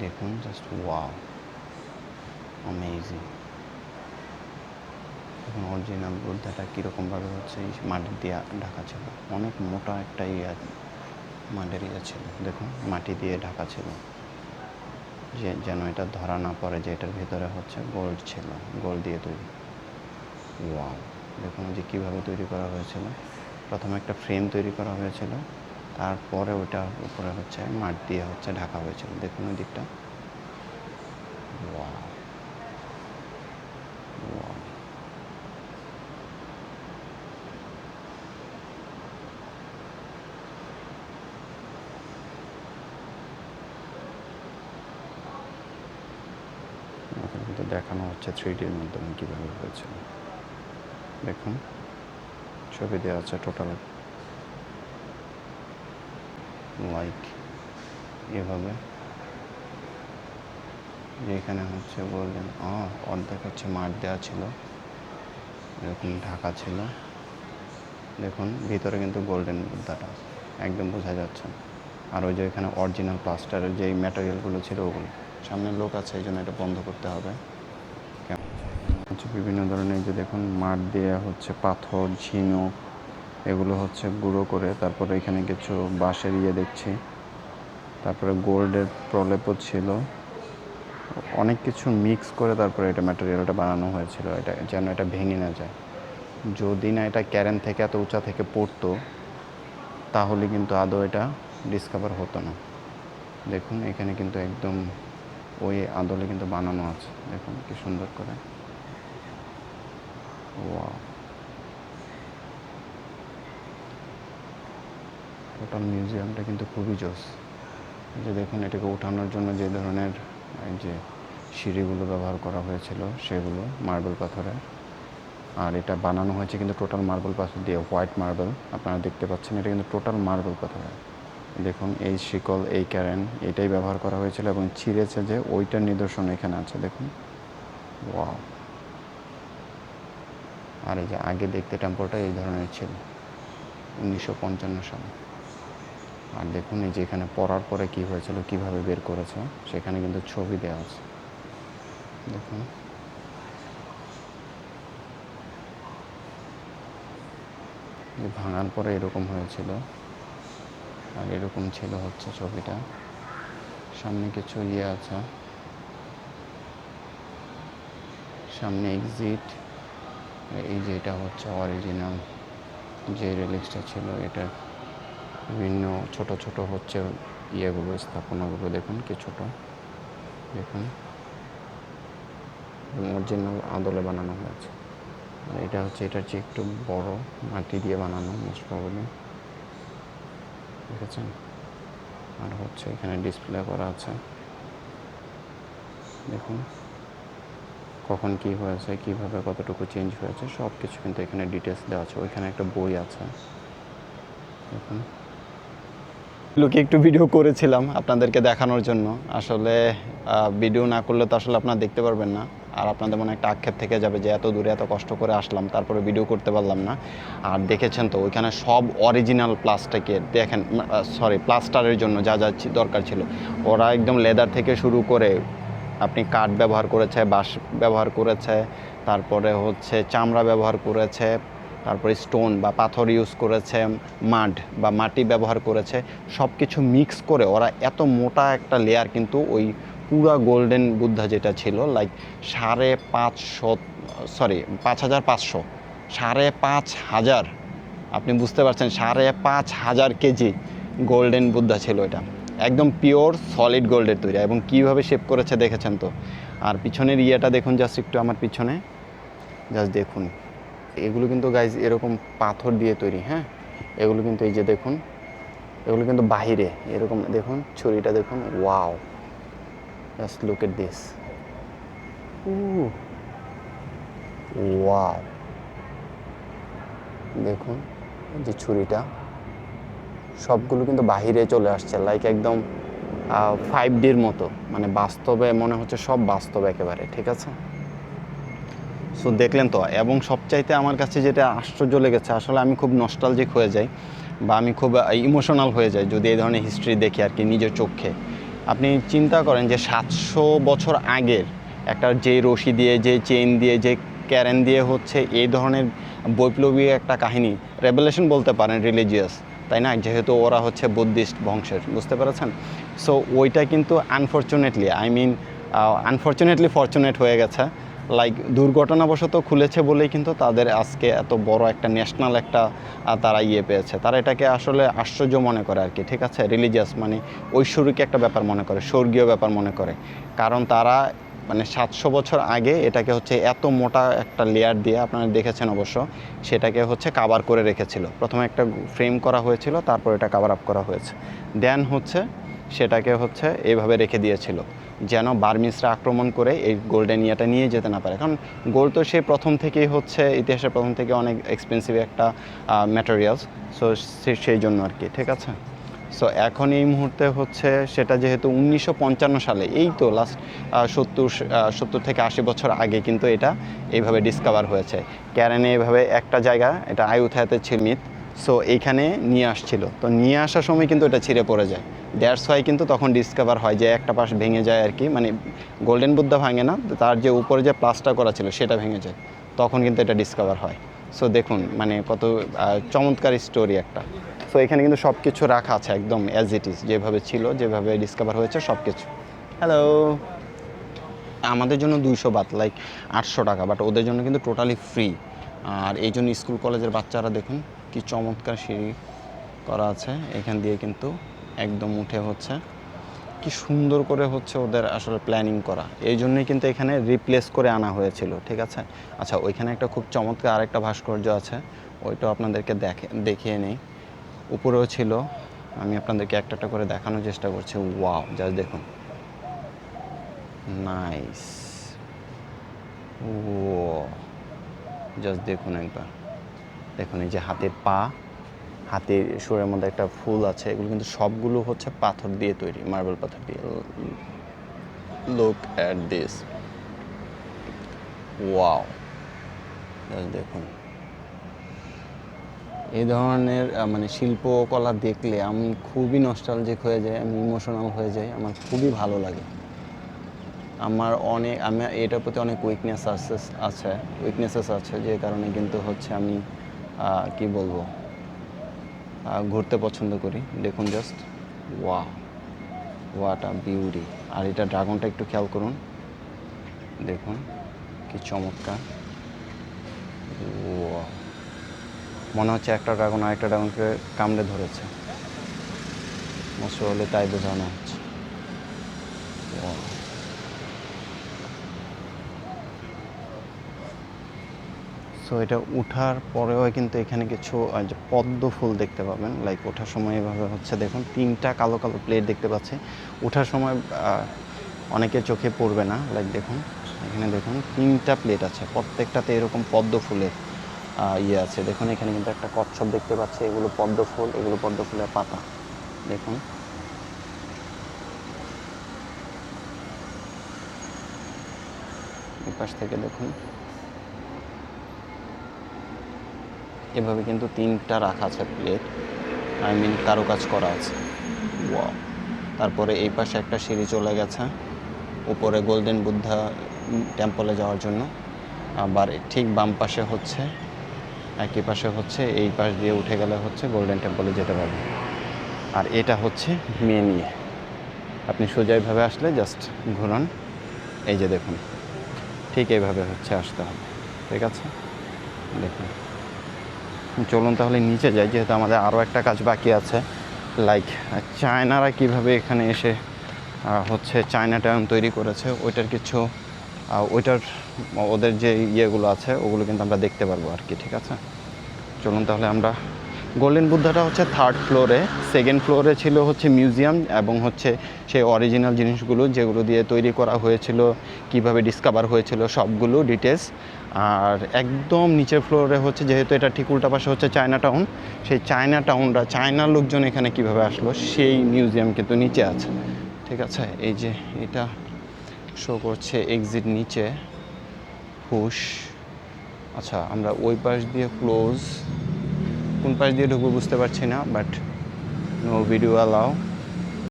দেখুন just wow amazing এখন original বুদ্ধাটা কীরকমভাবে হচ্ছে এই মাটি দিয়ে ঢাকা ছিল? অনেক মোটা একটা ইয়ে মাটির ইয়ে ছিল। দেখুন, মাটি দিয়ে ঢাকা ছিল। যে যেন এটা ধরা না পড়ে যে এটার ভিতরে হচ্ছে গোল্ড ছিল গোল্ড দিয়ে তৈরি। ওয়াও দেখুন যে কীভাবে তৈরি করা হয়েছিল। প্রথমে একটা ফ্রেম তৈরি করা হয়েছিল। তারপরে ওইটার উপরে হচ্ছে মাঠ দিয়ে হচ্ছে ঢাকা হয়েছিল। দেখুন ওই দিকটা। দেখানো হচ্ছে থ্রি ডির মাধ্যমে কীভাবে হয়েছিল। দেখুন, ছবি দেওয়া আছে টোটাল। লাইক এভাবে। এখানে হচ্ছে বললেন অর্ধেক হচ্ছে মাঠ দেওয়া ছিল। এরকম ঢাকা ছিল। দেখুন, ভিতরে কিন্তু গোল্ডেন মুদ্রাটা একদম বোঝা যাচ্ছে। আর ওই যে এখানে অরিজিনাল প্লাস্টারের যেই ম্যাটেরিয়ালগুলো ছিল ওগুলো। সামনে লোক আছে, এই জন্য এটা বন্ধ করতে হবে। কেমন? হচ্ছে বিভিন্ন ধরনের যে দেখুন, মাঠ দেওয়া হচ্ছে, পাথর, ঝিনুক এগুলো হচ্ছে গুঁড়ো করে তারপরে এখানে কিছু বাঁশের ইয়ে দেখছি। তারপরে গোল্ডের প্রলেপও ছিল। অনেক কিছু মিক্স করে তারপরে এটা ম্যাটেরিয়ালটা বানানো হয়েছিল। এটা যেন এটা ভেঙে না যায়। যদি না এটা ক্যারেন থেকে এত উঁচা থেকে পড়তো, তাহলে কিন্তু আদৌ এটা ডিসকভার হতো না। দেখুন, এখানে কিন্তু একদম ওই আদলে কিন্তু বানানো আছে। দেখুন, কি সুন্দর করে। ওয়াও টোটাল মিউজিয়ামটা কিন্তু খুবই জোস। যে দেখুন, এটাকে ওঠানোর জন্য যে ধরনের যে সিঁড়িগুলো ব্যবহার করা হয়েছিল, সেগুলো মার্বেল পাথরে। আর এটা বানানো হয়েছে কিন্তু টোটাল মার্বেল পাথর দিয়ে হোয়াইট মার্বেল আপনারা দেখতে পাচ্ছেন, এটা কিন্তু টোটাল মার্বেল পাথরে। দেখুন, এই শিকল, এই ক্যারেন, এটাই ব্যবহার করা হয়েছিল এবং ছিঁড়েছে যে ওইটার নিদর্শন এখানে আছে, দেখুন। ওয়াও আর এই যে আগে দেখতে টেম্পলটা এই ধরনের ছিল, উনিশশো পঞ্চান্ন সালে। আর দেখুন এই যে এখানে পড়ার পরে কি হয়েছিল, কীভাবে বের করেছে, সেখানে কিন্তু ছবি দেওয়া আছে। দেখুন। যে ভাঙার পরে এরকম হয়েছিল। আর এরকম ছিল হচ্ছে ছবিটা। সামনে কিছু ইয়ে আছে। সামনে এক্সিট এই যে এটা হচ্ছে অরিজিনাল যে রিলিক্সটা ছিল এটা বিভিন্ন ছোট ছোট হচ্ছে ইয়েগুলো, স্থাপনাগুলো দেখুন কিছুটা দেখুন। অরিজিনাল আদলে বানানো হয়েছে। আর এটা হচ্ছে এটা হচ্ছে একটু বড় মাটি দিয়ে বানানো মোস্ট প্রবলি দেখেছেন? আর হচ্ছে এখানে ডিসপ্লে করা আছে। দেখুন। কখন কি হয়েছে, কীভাবে কতটুকু চেঞ্জ হয়েছে সব কিছু কিন্তু এখানে ডিটেলস দেওয়া আছে। ওইখানে একটা বই আছে। দেখুন। লোকে একটু ভিডিও করেছিলাম আপনাদেরকে দেখানোর জন্য। আসলে ভিডিও না করলে তো আসলে আপনারা দেখতে পারবেন না। আর আপনাদের মনে একটা আক্ষেপ থেকে যাবে যে, এত দূরে এত কষ্ট করে আসলাম, তারপরে ভিডিও করতে পারলাম না। আর দেখেছেন তো, ওইখানে সব অরিজিনাল প্লাস্টিকের দেখেন সরি প্লাস্টারের জন্য যা যা দরকার ছিল। ওরা একদম লেদার থেকে শুরু করে আপনি কাঠ ব্যবহার করেছে, বাঁশ ব্যবহার করেছে, তারপরে হচ্ছে চামড়া ব্যবহার করেছে তারপরে স্টোন বা পাথর ইউজ করেছে মাড বা মাটি ব্যবহার করেছে সব কিছু মিক্স করে ওরা এত মোটা একটা লেয়ার কিন্তু ওই পুরা গোল্ডেন বুদ্ধা যেটা ছিল লাইক সাড়ে পাঁচশো সরি পাঁচ হাজার পাঁচশো, সাড়ে পাঁচ হাজার, আপনি বুঝতে পারছেন, সাড়ে পাঁচ হাজার কেজি গোল্ডেন বুদ্ধা ছিল এটা। একদম পিওর সলিড গোল্ডের তৈরি। এবং কীভাবে শেপ করেছে দেখেছেন তো? আর পিছনের ইয়েটা দেখুন জাস্ট একটু আমার পিছনে। জাস্ট দেখুন। এগুলো কিন্তু গাইজ এরকম পাথর দিয়ে তৈরি হ্যাঁ? এগুলো কিন্তু এই যে দেখুন, এগুলো কিন্তু বাহিরে, এরকম দেখুন, ছুরিটা দেখুন wow just look at this wow দেখুন যে ছুরিটা, সবগুলো কিন্তু বাহিরে চলে আসছে লাইক একদম ফাইভ ডির মতো মানে বাস্তবে মনে হচ্ছে সব বাস্তব একেবারে, ঠিক আছে? সো দেখলেন তো, এবং সবচাইতে আমার কাছে যেটা আশ্চর্য লেগেছে, আসলে আমি খুব নস্টালজিক হয়ে যাই বা আমি খুব ইমোশনাল হয়ে যাই যদি এই ধরনের হিস্ট্রি দেখি আর কি নিজের চোখে। আপনি চিন্তা করেন যে সাতশো বছর আগের একটা যে রশি দিয়ে, যে চেইন দিয়ে, যে ক্যারেন দিয়ে হচ্ছে এই ধরনের বৈপ্লবী একটা কাহিনী রেভেলেশন বলতে পারেন রিলিজিয়াস তাই না? যেহেতু ওরা হচ্ছে বুদ্ধিস্ট বংশের, বুঝতে পেরেছেন? সো ওইটা কিন্তু unfortunately I mean unfortunately fortunate হয়ে গেছে। লাইক দুর্ঘটনাবশত খুলেছে বলেই কিন্তু তাদের আজকে এত বড় একটা ন্যাশনাল একটা তারা ইয়ে পেয়েছে। তারা এটাকে আসলে আশ্চর্য মনে করে আর কি, ঠিক আছে? রিলিজিয়াস মানে ঐশ্বরিক একটা ব্যাপার মনে করে, স্বর্গীয় ব্যাপার মনে করে। কারণ তারা মানে সাতশো বছর আগে এটাকে হচ্ছে এত মোটা একটা লেয়ার দিয়ে আপনারা দেখেছেন অবশ্য, সেটাকে হচ্ছে কাভার করে রেখেছিল। প্রথমে একটা ফ্রেম করা হয়েছিল, তারপর এটা কাভার আপ করা হয়েছে। দেন হচ্ছে সেটাকে হচ্ছে এইভাবে রেখে দিয়েছিল। যেন বার্মিসরা আক্রমণ করে এই গোল্ডেন ইয়াটা নিয়ে যেতে না পারে। কারণ গোল্ড তো সে প্রথম থেকেই হচ্ছে, ইতিহাসের প্রথম থেকে অনেক এক্সপেন্সিভ একটা ম্যাটেরিয়ালস সো, সেই জন্য আর কি, ঠিক আছে? সো এখন এই মুহূর্তে হচ্ছে সেটা যেহেতু উনিশশো পঞ্চান্ন সালে, এই তো লাস্ট সত্তর সত্তর থেকে আশি বছর আগে কিন্তু এটা এইভাবে ডিসকভার হয়েছে। ক্যারেনে এভাবে একটা জায়গা, এটা আয়ুথায়াতে ছিল মিথ সো এইখানে নিয়ে আসছিল। তো নিয়ে আসার সময় কিন্তু এটা ছিঁড়ে পড়ে যায়। দ্যাটস ওয়াই কিন্তু তখন ডিসকভার হয় যে একটা পাশ ভেঙে যায় আর কি। মানে গোল্ডেন বুদ্ধা ভাঙে না, তার যে উপরে যে প্লাস্টার করা ছিল সেটা ভেঙে যায়। তখন কিন্তু এটা ডিসকভার হয়। সো দেখুন মানে কত চমৎকার স্টোরি একটা। সো এখানে কিন্তু সব কিছু রাখা আছে একদম অ্যাজ ইট ইজ যেভাবে ছিল, যেভাবে ডিসকভার হয়েছে সব কিছু হ্যালো আমাদের জন্য দুইশো বাত লাইক আটশো টাকা বাট ওদের জন্য কিন্তু টোটালি ফ্রি আর এই জন্য স্কুল কলেজের বাচ্চারা দেখুন কি চমৎকার সিঁড়ি করা আছে। এখান দিয়ে কিন্তু একদম উঠে হচ্ছে। কি সুন্দর করে হচ্ছে ওদের আসলে প্ল্যানিং করা। এই জন্যই কিন্তু এখানে রিপ্লেস করে আনা হয়েছিল, ঠিক আছে? আচ্ছা ওইখানে একটা খুব চমৎকার আরেকটা ভাস্কর্য আছে। ওইটাও আপনাদেরকে দেখে, দেখিয়ে নেই। উপরেও ছিল। আমি আপনাদেরকে একটা একটা করে দেখানোর চেষ্টা করছি। ওয়াও জাস্ট দেখুন। নাইস ও জাস্ট দেখুন একবার। দেখুন, এই যে হাতের পা, হাতের সুরের মধ্যে একটা ফুল আছে, এগুলো কিন্তু সবগুলো হচ্ছে পাথর দিয়ে তৈরি মার্বেল পাথর দিয়ে। লুক অ্যাট দিস ওয়াও দেখুন। এই ধরনের মানে শিল্পকলা দেখলে আমি খুবই নস্টালজিক হয়ে যাই, আমি ইমোশনাল হয়ে যাই, আমার খুবই ভালো লাগে। আমার অনেক আমি এটার প্রতি অনেক উইকনেস আছে আছে উইকনেসেস আছে, যে কারণে কিন্তু হচ্ছে আমি কি বলব? ঘুরতে পছন্দ করি। দেখুন জাস্ট ওয়া ওয়াট আ বিউটি আর এটা ড্রাগনটা একটু খেয়াল করুন। দেখুন, কি চমৎকার। মনে হচ্ছে একটা ড্রাগন আরেকটা ড্রাগনকে কামড়ে ধরেছে। মস্ত হলে তাই বোঝানো হচ্ছে। সো এটা উঠার পরেও কিন্তু এখানে কিছু পদ্ম ফুল দেখতে পাবেন। লাইক ওঠার সময় এভাবে হচ্ছে দেখুন, তিনটা কালো কালো প্লেট দেখতে পাচ্ছি। ওঠার সময় অনেকে চোখে পড়বে না। লাইক দেখুন, এখানে দেখুন, তিনটা প্লেট আছে। প্রত্যেকটাতে এরকম পদ্ম ফুলের ইয়ে আছে। দেখুন, এখানে কিন্তু একটা কচ্ছপ দেখতে পাচ্ছি। এগুলো পদ্ম ফুল, এগুলো পদ্ম ফুলের পাতা। দেখুন। পাশ থেকে দেখুন। এভাবে কিন্তু তিনটা রাখা আছে প্লেট আই মিন কারুকাজ করা আছে। তারপরে এই পাশে একটা সিঁড়ি চলে গেছে। উপরে গোল্ডেন বুদ্ধা টেম্পলে যাওয়ার জন্য। আবার ঠিক বাম পাশে হচ্ছে, একই পাশে হচ্ছে, এই পাশ দিয়ে উঠে গেলে হচ্ছে গোল্ডেন টেম্পলে যেতে পারবে। আর এটা হচ্ছে মেন ইয়ে। আপনি সোজাইভাবে আসলে জাস্ট ঘুরন। এই যে দেখুন, ঠিক এইভাবে হচ্ছে আসতে হবে। ঠিক আছে? দেখুন। চলুন তাহলে নিচে যাই, যেহেতু আমাদের আরও একটা কাজ বাকি আছে। লাইক চায়নারা কীভাবে এখানে এসে হচ্ছে চায়না টাউন তৈরি করেছে, ওইটার কিছু ওইটার, ওদের যে ইয়েগুলো আছে, ওগুলো কিন্তু আমরা দেখতে পারব আর কি, ঠিক আছে? চলুন তাহলে আমরা গোল্ডেন বুদ্ধাটা হচ্ছে থার্ড ফ্লোরে সেকেন্ড ফ্লোরে ছিল হচ্ছে মিউজিয়াম এবং হচ্ছে সেই অরিজিনাল জিনিসগুলো যেগুলো দিয়ে তৈরি করা হয়েছিল, কীভাবে ডিসকভার হয়েছিল সবগুলো ডিটেলস আর একদম নিচের ফ্লোরে হচ্ছে, যেহেতু এটা ঠিক উল্টা পাশে হচ্ছে চায়না টাউন সেই চায়না টাউনটা চায়নার লোকজন এখানে কীভাবে আসলো, সেই মিউজিয়াম কিন্তু নিচে আছে। ঠিক আছে? এই যে এটা শো করছে এক্সিট নিচে। হুশ। আচ্ছা আমরা ওই পাশ দিয়ে ক্লোজ কোন পাশ দিয়ে ঢুকবো বুঝতে পারছি না বাট নো ভিডিও অ্যালাও